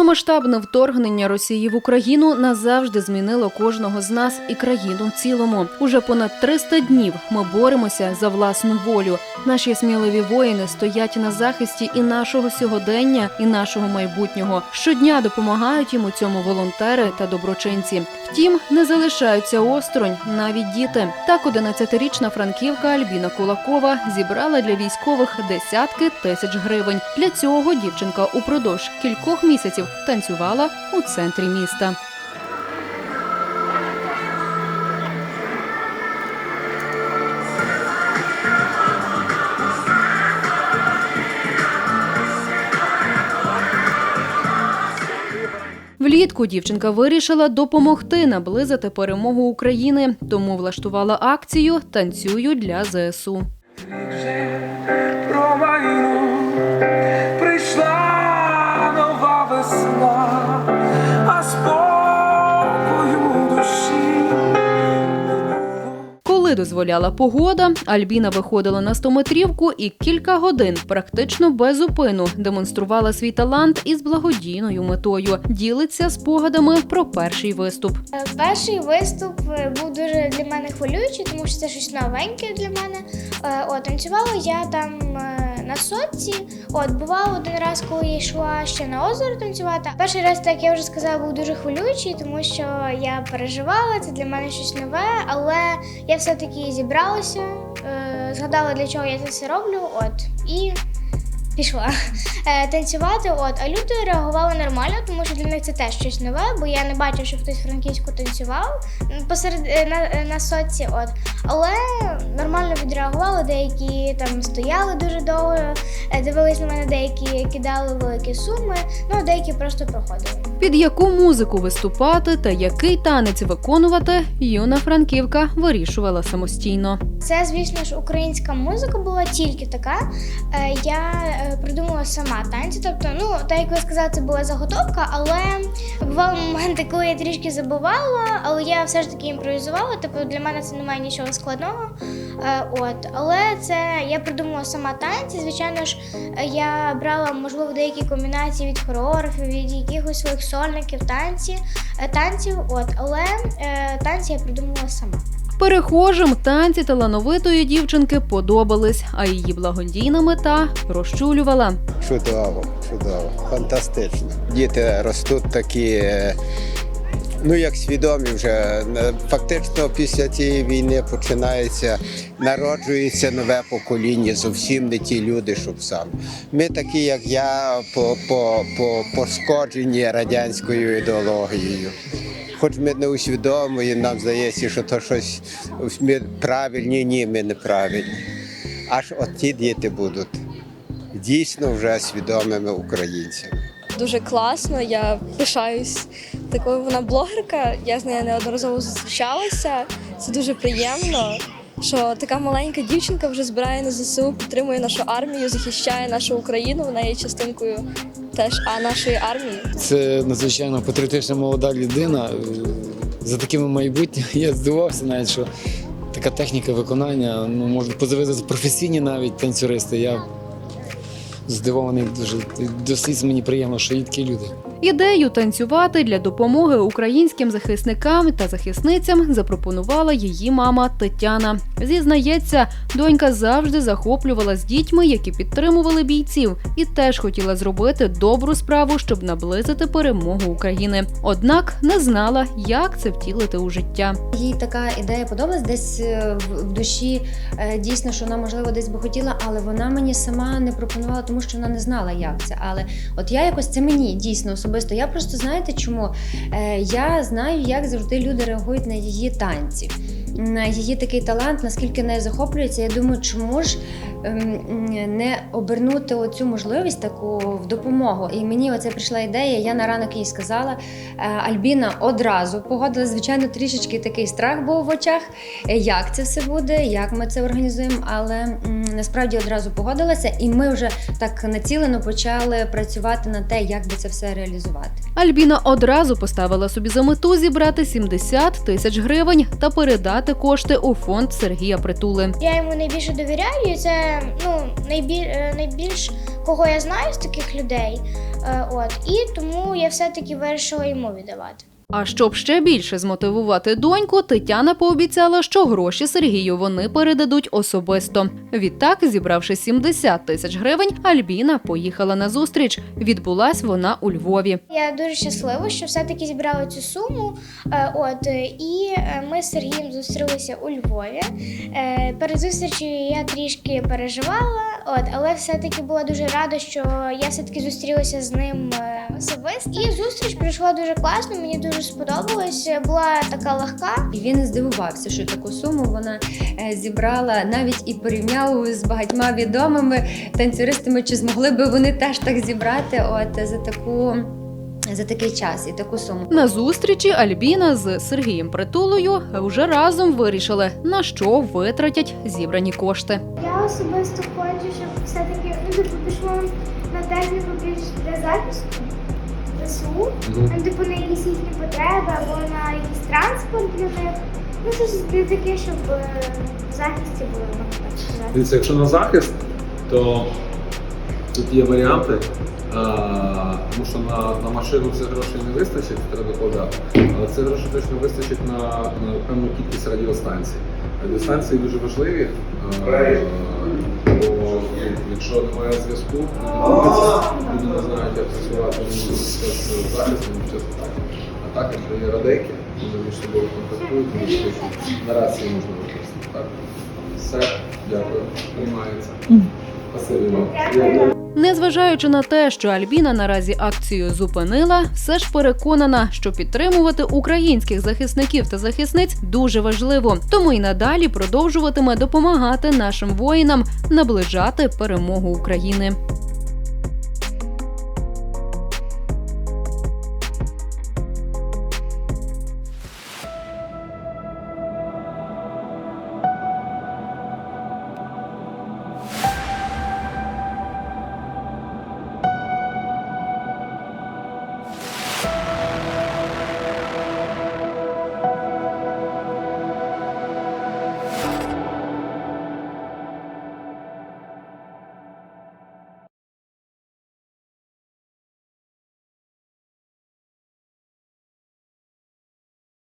Повномасштабне вторгнення Росії в Україну назавжди змінило кожного з нас і країну в цілому. Уже понад 300 днів ми боремося за власну волю. Наші сміливі воїни стоять на захисті і нашого сьогодення, і нашого майбутнього. Щодня допомагають їм у цьому волонтери та доброчинці. Втім, не залишаються осторонь навіть діти. Так, 11-річна франківка Альбіна Кулакова зібрала для військових десятки тисяч гривень. Для цього дівчинка упродовж кількох місяців танцювала у центрі міста. Влітку дівчинка вирішила допомогти наблизити перемогу України, тому влаштувала акцію Танцюю для ЗСУ. про війну дозволяла погода, Альбіна виходила на стометрівку і кілька годин практично без зупину демонструвала свій талант із благодійною метою. Ділиться спогадами про перший виступ. Е, Перший виступ е, був дуже для мене хвилюючий, тому що це щось новеньке для мене. О, танцювала я там е, на сотці. От, бував один раз, коли я йшла ще на озеро танцювати. Перший раз, так я вже сказала, був дуже хвилюючий, тому що я переживала, це для мене щось нове, але я все-таки зібралася, е, згадала, для чого я це все роблю. От, і пішла е, танцювати. От, а люди реагували нормально, тому що для них це теж щось нове, бо я не бачив, що хтось франківську танцював посеред е, на, на соці. От. Але нормально відреагували, деякі там стояли дуже довго, е, дивились на мене, деякі кидали великі суми, ну деякі просто проходили. Під яку музику виступати та який танець виконувати, юна франківка вирішувала самостійно. Це, звісно ж, українська музика була тільки така. Е, Я е, придумала сама танці. Тобто, ну, так як ви сказали, це була заготовка, але бували моменти, коли я трішки забувала, але я все ж таки імпровізувала. Тобто для мене це немає нічого складного. Е, От, але це я придумала сама танці. Звичайно ж, я брала можливо деякі комбінації від хореографів, від якихось своїх сольників, танці, е, танців. От, але е, танці я придумала сама. Перехожим танці талановитої дівчинки подобались, а її благодійна мета розчулювала. Чудово, чудово, фантастично. Діти ростуть такі, е, ну як свідомі вже. Е, Фактично після цієї війни починається, народжується нове покоління, зовсім не ті люди, щоб сам. Ми такі, як я, по, по, по пошкоджені радянською ідеологією. Хоч ми не усвідомлюємо, нам здається, що то щось ми правильні, ні, ми неправильні. Аж от ті діти будуть дійсно вже свідомими українцями. дуже класно. Я пишаюсь такою вона блогерка. Я з нею неодноразово зустрічалася. Це дуже приємно. Що така маленька дівчинка вже збирає на ЗСУ, підтримує нашу армію, захищає нашу Україну. Вона є частинкою теж а нашої армії. Це надзвичайно патріотична молода людина. За такими майбутнім я здивувався навіть, що така техніка виконання, ну можуть позивитися професійні навіть танцюристи. Я здивований дуже. Досить мені приємно, що є такі люди. Ідею танцювати для допомоги українським захисникам та захисницям запропонувала її мама Тетяна. Зізнається, донька завжди захоплювалась дітьми, які підтримували бійців, і теж хотіла зробити добру справу, щоб наблизити перемогу України. Однак не знала, як це втілити у життя. Їй така ідея подобалась десь е, в душі. е, Дійсно, що вона можливо десь би хотіла, але вона мені сама не пропонувала, тому що вона не знала, як це. Але от я якось це мені дійсно особисто. Я просто знаєте, чому Е, я знаю, як завжди люди реагують на її танці. Її такий талант, наскільки нею захоплюється. Я думаю, чому ж ем, не обернути оцю можливість таку в допомогу. І мені оце прийшла ідея. Я на ранок їй сказала. Е, Альбіна одразу погодила. Звичайно, трішечки такий страх був в очах. е, Як це все буде, як ми це організуємо. Але насправді одразу погодилася, і ми вже так націлено почали працювати на те, як би це все реалізувати. Альбіна одразу поставила собі за мету зібрати 70 тисяч гривень та передати кошти у фонд Сергія Притули. Я йому найбільше довіряю, це ну, найбіль, е, найбільш кого я знаю з таких людей. Е, От, і тому я все-таки вирішила йому віддавати. А щоб ще більше змотивувати доньку, Тетяна пообіцяла, що гроші Сергію вони передадуть особисто. Відтак, зібравши 70 тисяч гривень, Альбіна поїхала на зустріч. Відбулась вона у Львові. Я дуже щаслива, що все-таки зібрала цю суму. Е, От і е, ми з Сергієм зустрілися у Львові. Е, Перед зустрічю я трішки переживала, от, але все-таки була дуже рада, що я все-таки зустрілася з ним особисто. І зустріч пройшла дуже класно. Мені дуже сподобалось. Була така легка. І він здивувався, що таку суму вона е, зібрала навіть і порівняв з багатьма відомими танцюристами, чи змогли би вони теж так зібрати от за таку. За такий час і таку суму. На зустрічі Альбіна з Сергієм Притулою вже разом вирішили, на що витратять зібрані кошти. Я особисто хочу, щоб все-таки ну, типу, пішло на техніку більш для захисту ЗСУ, ну, типу на якісь їхні потреби або на якийсь транспорт для них. Ну, щось для таке, щоб е, в захисті було, можна так сказати. Дивіться, якщо на захист, то тут є варіанти, а, тому що на, на машину цих грошей не вистачить, треба докладати. Але цих грошей точно вистачить на, на певну кількість радіостанцій. Радіостанції дуже важливі, а, ну, якщо немає зв'язку, люди не знають, як працювати з захистом чесно так. А так, якщо є радейки, вони між собою контактують, на рації можна використати. Так. Все, дякую, приймається. Незважаючи на те, що Альбіна наразі акцію зупинила, все ж переконана, що підтримувати українських захисників та захисниць дуже важливо, тому й надалі продовжуватиме допомагати нашим воїнам наближати перемогу України.